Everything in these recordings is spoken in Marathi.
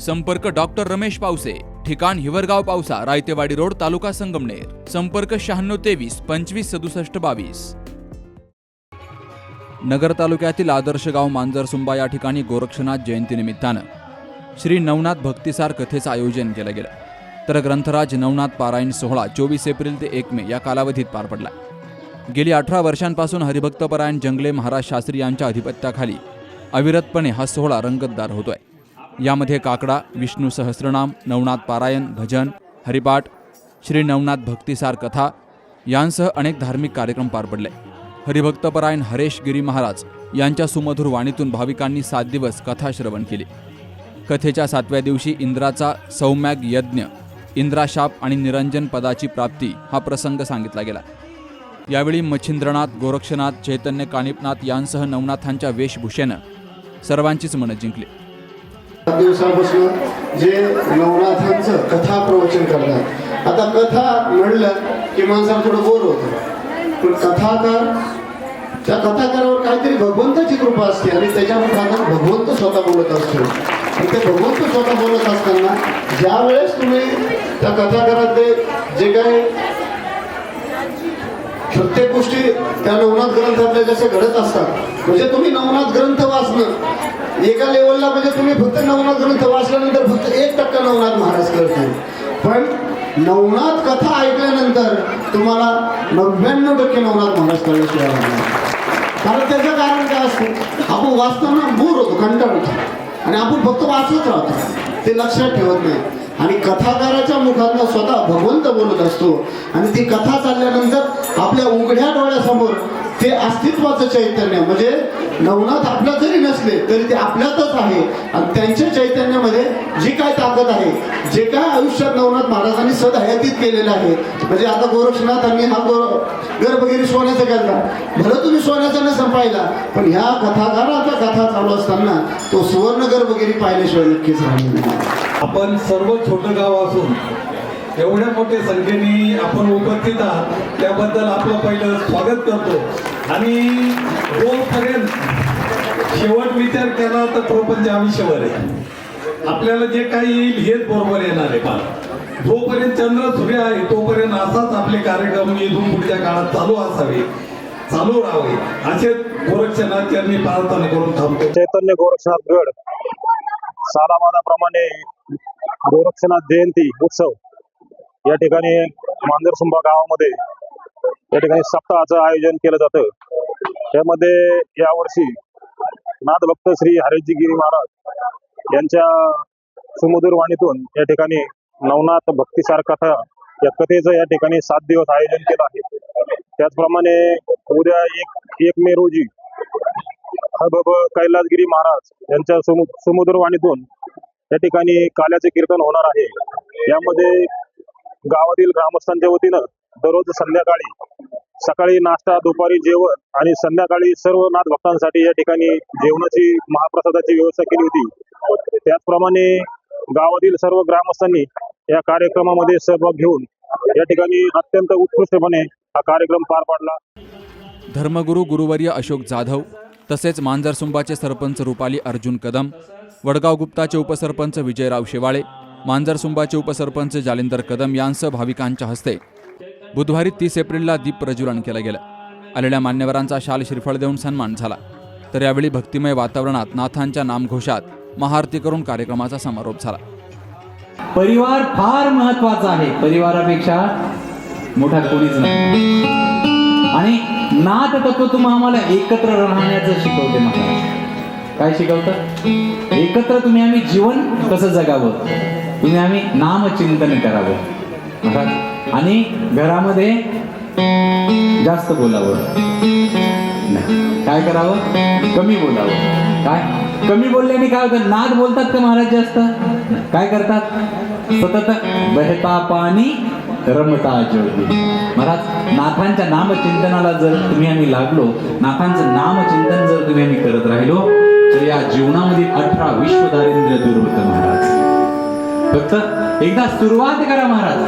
संपर्क डॉक्टर रमेश पावसे ठिकाण हिवरगाव पावसा रायतेवाडी रोड तालुका संगमनेर. संपर्क शहाण्णव तेवीस पंचवीस सदुसष्ट बावीस. नगर तालुक्यातील आदर्श गाव मांजरसुंबा या ठिकाणी गोरक्षनाथ जयंतीनिमित्तानं श्री नवनाथ भक्तिसार कथेचं आयोजन केलं गेलं. तर ग्रंथराज नवनाथ पारायण सोहळा चोवीस एप्रिल ते एक मे या कालावधीत पार पडला. गेली अठरा वर्षांपासून हरिभक्तपरायण जंगले महाराज शास्त्री यांच्या अधिपत्याखाली अविरतपणे हा सोहळा रंगतदार होतोय. यामध्ये काकडा विष्णू सहस्रनाम नवनाथ पारायण भजन हरिपाठ श्री नवनाथ भक्तिसार कथा यांसह अनेक धार्मिक कार्यक्रम पार पडले. हरिभक्तपरायण हरेश गिरी महाराज यांच्या सुमधुर वाणीतून भाविकांनी सात दिवस कथा श्रवण केली. कथेच्या सातव्या दिवशी इंद्राचा सौम्याग यज्ञ इंद्राशाप आणि निरंजन पदाची प्राप्ती हा प्रसंग सांगितला गेला. यावेळी मच्छिंद्रनाथ गोरक्षनाथ चैतन्य कानिपनाथ यांसह नवनाथांच्या वेशभूषेनं सर्वांचीच मनं जिंकली. दिवसापासून जे नवनाथांचं कथा प्रवचन करतात. आता कथा म्हणलं की माणसाला थोडं बोर होतं. पण कथाकार त्या कथाकारावर काहीतरी भगवंताची कृपा असते आणि त्याच्या मुखातून भगवंत स्वतः बोलत असतो. आणि ते भगवंत स्वतः बोलत असताना ज्या वेळेस तुम्ही त्या कथाकारात जे काही प्रत्येक गोष्टी त्या नवनाथ ग्रंथातल्या जसे घडत असतात. म्हणजे तुम्ही नवनाथ ग्रंथ वाचणं एका लेवलला म्हणजे तुम्ही फक्त नवनाथ ग्रंथ वाचल्यानंतर फक्त एक टक्का नवनाथ महाराज करते पण नवनाथ कथा ऐकल्यानंतर तुम्हाला नव्याण्णव टक्के नवनाथ महाराज कळल्याशिवाय कारण त्याचं कारण काय असतं? आपण वाचताना बोर होतो कंटाळतो आणि आपण फक्त वाचत राहतो. ते लक्षात ठेवत नाही. आणि कथाकाराच्या मुखातनं स्वतः भगवंत बोलत असतो. आणि ती कथा चालल्या आपल्या उघड्या डोळ्यासमोर ते अस्तित्वाचं चैतन्य म्हणजे नवनाथ आपल्या जरी नसले तरी ते आपल्यातच आहे. आणि त्यांच्या चैतन्यामध्ये जी काय ताकद आहे जे काय आयुष्यात नवनाथ महाराजांनी सदहयातीत केलेलं आहे म्हणजे आता गोरक्षनाथांनी हा गोर गर्भगिरी सोन्याचा केला. भलं तुम्ही सोन्याचा न संपायला पण ह्या कथाकाराचा कथा चालू असताना तो सुवर्ण गर्भगिरी पाहिल्याशिवाय नक्कीच राहिला आपण सर्व छोटं गाव असून एवढ्या मोठ्या संख्येने आपण उपस्थित आहात त्याबद्दल आपलं पहिलं स्वागत करतो. आणि जोपर्यंत शेवट विचार केला तर प्रपंच आयुष्यभर आहे. आपल्याला जे काही येईल हेच बरोबर येणार आहे पण जोपर्यंत चंद्र सूर्य आहे तोपर्यंत असाच आपले कार्यक्रम इथून पुढच्या काळात चालू असावे चालू राहावे. असे गोरक्षनाथ यांनी प्रार्थना करून थांबतो. चैतन्य गोरक्षनाथ गड सारामानाप्रमाणे गोरक्षनाथ जयंती उत्सव. या ठिकाणी मांजरसुंबा गावामध्ये या ठिकाणी सप्ताहाचं आयोजन केलं जातं. त्यामध्ये यावर्षी नाथभक्त श्री हरेशजी गिरी महाराज यांच्या सुमधुरवाणीतून या ठिकाणी नवनाथ भक्तिसार कथा या कथेचं या ठिकाणी सात दिवस आयोजन केलं आहे. त्याचप्रमाणे उद्या एक एक मे रोजी हबब कैलासगिरी महाराज यांच्या सुमु- या ठिकाणी काल्याचे कीर्तन होणार आहे. यामध्ये गावातील ग्रामस्थांच्या वतीनं दररोज संध्याकाळी सकाळी नाश्ता दुपारी जेवण आणि संध्याकाळी सर्व नाथ भक्तांसाठी या ठिकाणी जेवणाची महाप्रसादाची व्यवस्था केली होती. त्याचप्रमाणे गावातील सर्व ग्रामस्थांनी या कार्यक्रमामध्ये सहभाग घेऊन या ठिकाणी अत्यंत उत्कृष्टपणे हा कार्यक्रम पार पाडला. धर्मगुरू गुरुवर्य अशोक जाधव तसेच मांजरसुंबाचे सरपंच रुपाली अर्जुन कदम वडगाव गुप्ताचे उपसरपंच विजयराव शेवाळे मांजरसुंबाचे उपसरपंच जालिंदर कदम यांसह भाविकांच्या हस्ते बुधवारी तीस एप्रिलला दीप प्रज्वलन केलं गेलं. आलेल्या मान्यवरांचा शाल श्रीफळ देऊन सन्मान झाला. तर यावेळी भक्तिमय वातावरणात नाथांच्या नामघोषात महाआरती करून कार्यक्रमाचा समारोप झाला. परिवार फार महत्त्वाचा आहे. परिवारापेक्षा मोठा कोणीच नाही. आणि नाथ तत्व तुम्हा आम्हाला एकत्र राहण्याचं शिकवते महाराज. काय शिकवतं? एकत्र तुम्ही आम्ही जीवन कसं जगावं? तुम्ही आम्ही नामचिंतन करावं. आणि घरामध्ये जास्त बोलावं. काय करावं? कमी बोलावं. काय? कमी बोलल्याने काय होतं? नाद बोलतात का महाराज जास्त? काय करतात? सतत बहता पाणी रमता ज्योती. महाराज नाथांच्या नामचिंतनाला जर तुम्ही आम्ही लागलो नाथांचं नामचिंतन जर तुम्ही आम्ही करत राहिलो तर या जीवनामध्ये अठरा विश्व दारिद्र्य दूर होतं महाराज. फक्त एकदा सुरुवात करा महाराज.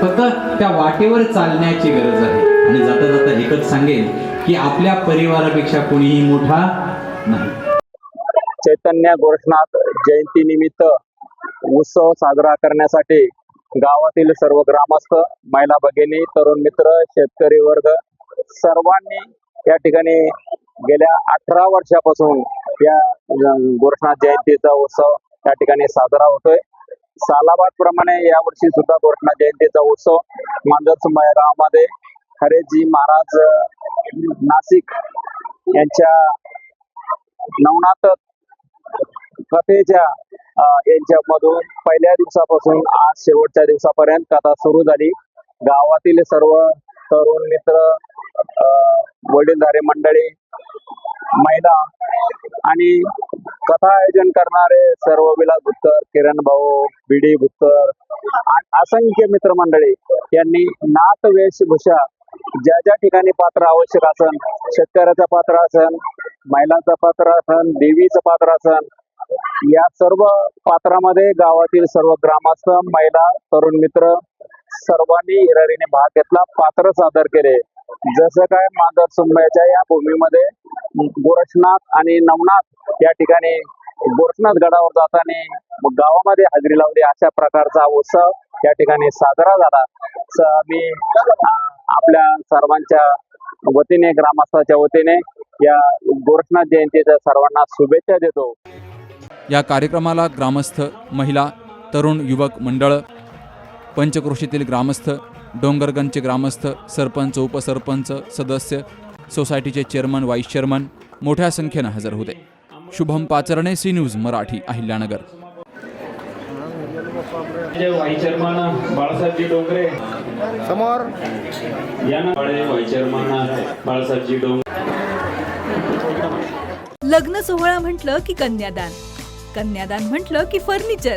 फक्त त्या वाटेवर चालण्याची गरज आहे. आणि जाता जाता एकच सांगेल की आपल्या परिवारापेक्षा कोणीही मोठा नाही. चैतन्य गोरखनाथ जयंती निमित्त उत्सव साजरा करण्यासाठी गावातील सर्व ग्रामस्थ महिला भगिनी तरुण मित्र शेतकरी वर्ग सर्वांनी या ठिकाणी गेल्या अठरा वर्षापासून या गोरखनाथ जयंतीचा उत्सव या ठिकाणी साजरा होतोय. सालाबाद प्रमाणे यावर्षी सुद्धा गोरखनाथ जयंतीचा उत्सव मांजर या खरेजी हरेजी महाराज नाशिक यांच्या नवनाथ कथेच्या यांच्या यांच्यामधून पहिल्या दिवसापासून आज शेवटच्या दिवसापर्यंत कथा सुरू झाली. गावातील सर्व तरुण मित्र अ, मंडळी महिला आणि कथा आयोजन करणारे सर्व विलास भुत्तर किरण भाऊ बीडी भुत्तर असंख्य मित्रमंडळी यांनी नाथ वेशभूषा ज्या ज्या ठिकाणी पात्र आवश्यक असन शेतकऱ्याचं पात्र असन महिलांचं पात्र असन देवीचं पात्र असन या सर्व पात्रामध्ये गावातील सर्व ग्रामस्थ महिला तरुण मित्र सर्वांनी हिरारीने भाग घेतला पात्र सादर केले. जसं काय मांजर सुंबयाच्या या भूमीमध्ये गोरक्षनाथ आणि नवनाथ या ठिकाणी गोरक्षनाथ गडावर जाताना गावामध्ये हजेरी लावली अशा प्रकारचा उत्सव या ठिकाणी साजरा झाला. मी आपल्या सर्वांच्या वतीने ग्रामस्थाच्या वतीने या गोरक्षनाथ जयंतीच्या सर्वांना शुभेच्छा देतो. या कार्यक्रमाला ग्रामस्थ महिला तरुण युवक मंडळ पंचक्रोशीतील ग्रामस्थ डोंगरगंजचे ग्रामस्थ सरपंच उपसरपंच सदस्य सोसायटीचे चेअरमन व्हाईस चेअरमन मोठ्या संख्येनं हजर होते. Shubham Pacharane C news Marathi Ahilyanagar. Vice chairman Balasahebji Dongre. समोर. यांना व्हाईस चेअरमन बाळासाहेबजी डोंगरे. लग्न सोहळा म्हटलं की कन्यादान. कन्यादान म्हटलं की फर्निचर.